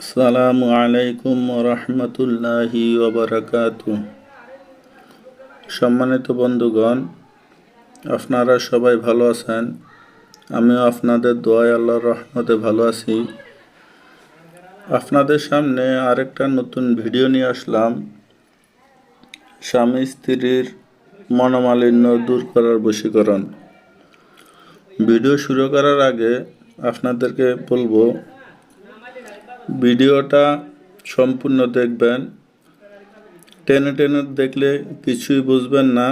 আসসালামু আলাইকুম রহমতুল্লাহি ওবরাকাত সম্মানিত বন্ধুগণ, আপনারা সবাই ভালো আছেন? আমিও আপনাদের দোয়ায় আল্লাহর রহমতে ভালো আছি। আপনাদের সামনে আরেকটা নতুন ভিডিও নিয়ে আসলাম। স্বামী স্ত্রীর মনোমালিন্য দূর করার বশীকরণ। ভিডিও শুরু করার আগে আপনাদেরকে বলব ভিডিওটা সম্পূর্ণ দেখবেন। টেনে টেনে দেখলে কিছুই বুঝবেন না।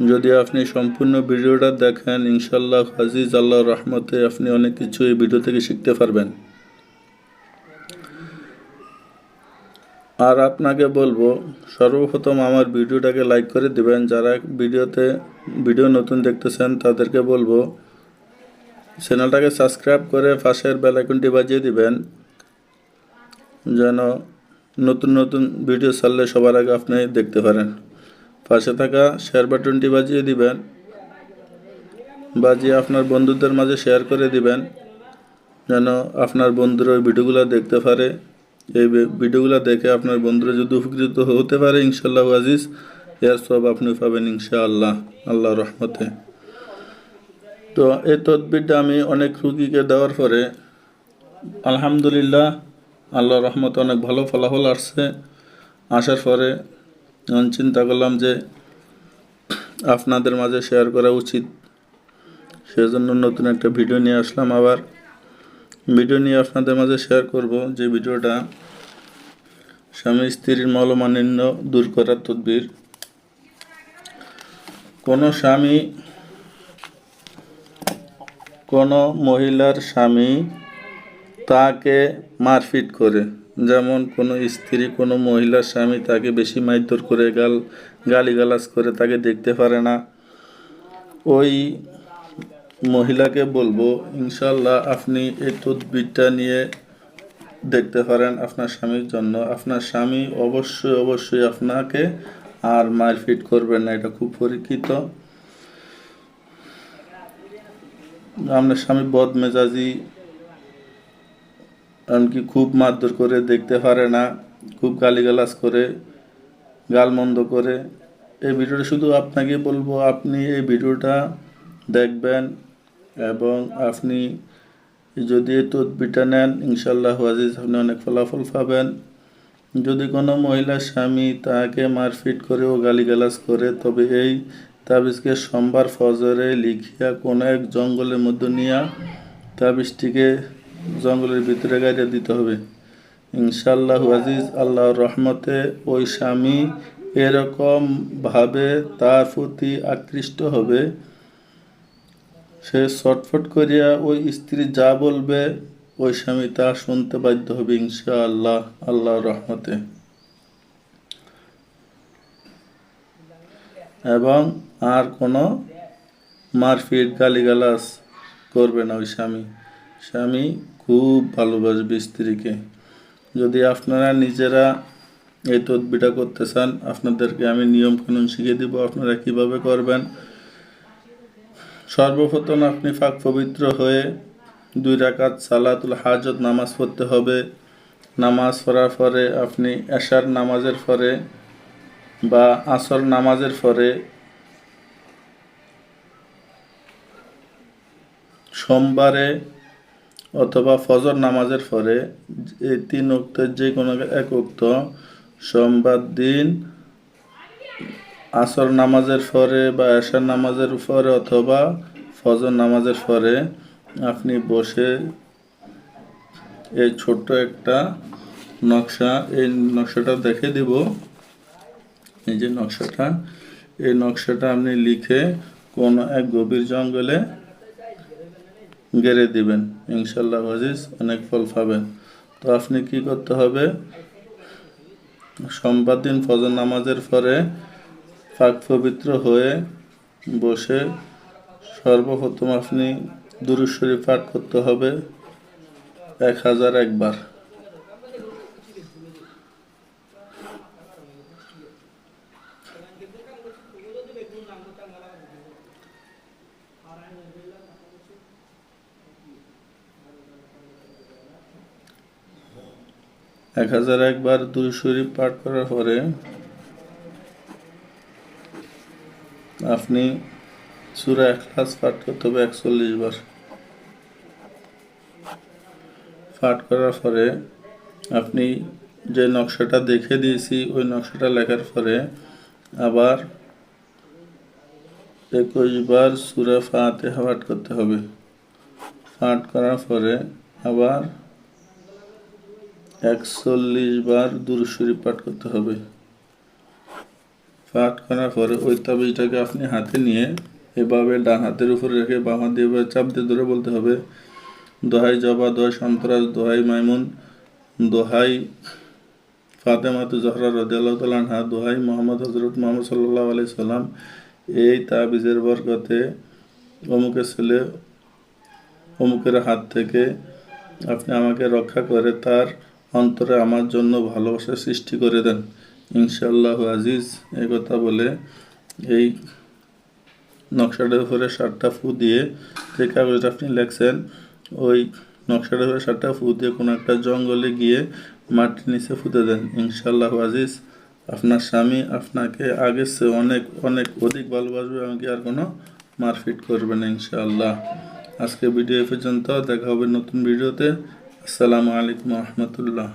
যদি আপনি সম্পূর্ণ ভিডিওটা দেখেন ইনশাল্লাহ আজিজ আল্লাহ রহমতে আপনি অনেক কিছু এই ভিডিও থেকে শিখতে পারবেন। আর আপনাকে বলব, সর্বপ্রথম আমার ভিডিওটাকে লাইক করে দেবেন। যারা ভিডিওতে, ভিডিও নতুন দেখতেছেন, তাদেরকে বলব চ্যানেলটাকে সাবস্ক্রাইব করে পাশের বেল আইকনটি বাজিয়ে দিবেন, যেন নতুন নতুন ভিডিও ছাড়লে সবার আগে আপনি দেখতে পারেন। পাশে থাকা শেয়ার বাটনটি বাজিয়ে দিবেন, বাজিয়ে আপনার বন্ধুদের মাঝে শেয়ার করে দিবেন, যেন আপনার বন্ধুরা ওই ভিডিওগুলো দেখতে পারে। এই ভিডিওগুলো দেখে আপনার বন্ধুরা যদি উপকৃত হতে পারে ইনশাল্লাহ আজিজ, এর সব আপনি পাবেন ইনশাআল্লাহ আল্লাহ রহমতে। তো এই তদবিরটা আমি অনেক রুগীকে দেওয়ার পরে আলহামদুলিল্লাহ আল্লাহ রহমতে অনেক ভালো ফলাফল আসছে। আসার পরে চিন্তা করলাম যে আপনাদের মাঝে শেয়ার করা উচিত, সেজন্য নতুন একটা ভিডিও নিয়ে আসলাম আবার। ভিডিও নিয়ে আপনাদের মাঝে শেয়ার করব যে ভিডিওটা স্বামী স্ত্রীর মলমানিন্য দূর করার তদবির। কোনো স্বামী কোনো মহিলার স্বামী তাকে মারপিট করে। যেমন কোনো স্ত্রী কোনো মহিলার স্বামী তাকে বেশি মারধর করে, গাল, গালিগালাজ করে, তাকে দেখতে পারে না। ওই মহিলাকে বলব ইনশাল্লাহ আপনি এই তদবিরটা নিয়ে দেখতে পারেন আপনার স্বামীর জন্য। আপনার স্বামী অবশ্যই অবশ্যই আপনাকে আর মারপিট করবেন না, এটা খুব পরীক্ষিত। আপনার স্বামী বদ মেজাজি এমনকি খুব মারধর করে দেখতে পারে না, খুব গালিগালাজ করে, গালমন্দ করে। এই ভিডিওটা শুধু আপনাকে বলব, আপনি এই ভিডিওটা দেখবেন এবং আপনি যদি এই তদবিটা নেন ইনশাল্লাহ আজিজ আপনি অনেক ফলাফল পাবেন। যদি কোনো মহিলার স্বামী তাকে মারপিট করে ও গালিগালাজ করে, তবে এই তাবিজকে সোমবার ফজরে লিখিয়া কোনো এক জঙ্গলের মধ্যে নিয়া তাবিজটিকে জঙ্গলের ভিতরে গাড়িয়ে দিতে হবে। ইনশাল্লাহ আজিজ, আল্লাহর রহমতে ওই স্বামী এরকম ভাবে তার প্রতি আকৃষ্ট হবে। সে ছটফট করিয়া ওই স্ত্রী যা বলবে, ওই স্বামী তা শুনতে বাধ্য হবে ইনশাআল্লাহ, আল্লাহর রহমতে। এবং আর কোনো মারপিট গালিগালাজ করবে না ওই স্বামী। স্বামী খুব ভালোবাসবে স্ত্রীকে। যদি আপনারা নিজেরা এই তদবিটা করতে চান, আপনাদেরকে আমি নিয়ম কানুন শিখিয়ে দিব, আপনারা কীভাবে করবেন। সর্বপ্রথম আপনি ফাঁক পবিত্র হয়ে দুই রাকাত সালাতুল হাজত নামাজ পড়তে হবে। নামাজ পড়ার পরে আপনি এশার নামাজের পরে বা আসর নামাজের পরে সোমবারে অথবা ফজর নামাজের পরে এই তিন উক্তের যে কোনো এক উক্ত সোমবার দিন আসর নামাজের পরে বা এশার নামাজের পরে অথবা ফজর নামাজের পরে আপনি বসে এই ছোট্ট একটা নকশা, এই নকশাটা দেখে দিব। এই যে নকশাটা, এই নকশাটা আপনি লিখে কোনো এক গভীর জঙ্গলে গেড়ে দিবেন। ইনশাল্লাহ আজিজ, অনেক ফল পাবেন। তো আপনি কি করতে হবে? সোমবার দিন ফজর নামাজের পরে পাক পবিত্র হয়ে বসে সর্বপ্রথম আপনি দুরুশ্বরী পাঠ করতে হবে এক হাজার একবার। এক হাজার একবার দুই শরীফ পাঠ করার পরে আপনি সুরা এখলাস পাঠ করতে হবে একচল্লিশ বার। পাঠ করার পরে আপনি যে নকশাটা দেখে দিয়েছি, ওই নকশাটা লেখার পরে আবার একুশ বার সুরা ফাতে পাঠ করতে হবে। পাঠ করার পরে আবার একচল্লিশ বার দুরুশরী পাঠ করতে হবে। পাঠ করার পরে ওই তাবিজটাকে আপনি হাতে নিয়ে এভাবে ডান হাতের উপরে রেখে বাম হাত দিয়ে চাপ দিয়ে ধরে বলতে হবে, দোহাই জবা, দোহাই সন্তরাজ দোহাই মাইমুন, দোহাই ফাতেমাতু জহরা রদিয়াল্লাহ তালহা দোহাই মোহাম্মদ হজরত মোহাম্মদ সাল্লাহ আলি সাল্লাম এই তাবিজের বরকতে অমুকের ছেলে অমুকের হাত থেকে আপনি আমাকে রক্ষা করে তার অন্তরে আমার জন্য ভালোবাসা সৃষ্টি করে দেন। ইনশাল্লাহ আজিজ এই কথা বলে এই নকশাটার উপরে সাতটা ফু দিয়ে যে কাগজটা আপনি লেখছেন, ওই নকশাটার উপরে সাতটা ফু দিয়ে কোনো একটা জঙ্গলে গিয়ে মাটির নিচে ফুটে দেন। ইনশাল্লাহ আজিজ আপনার স্বামী আপনাকে আগের চেয়ে অনেক অনেক অধিক ভালোবাসবে এমনকি আর কোনো মারপিট করবে না, ইনশাআল্লাহ। আজকে ভিডিও পর্যন্ত, দেখা হবে নতুন ভিডিওতে। আসসালামু আলাইকুম রহমতুল্লাহ।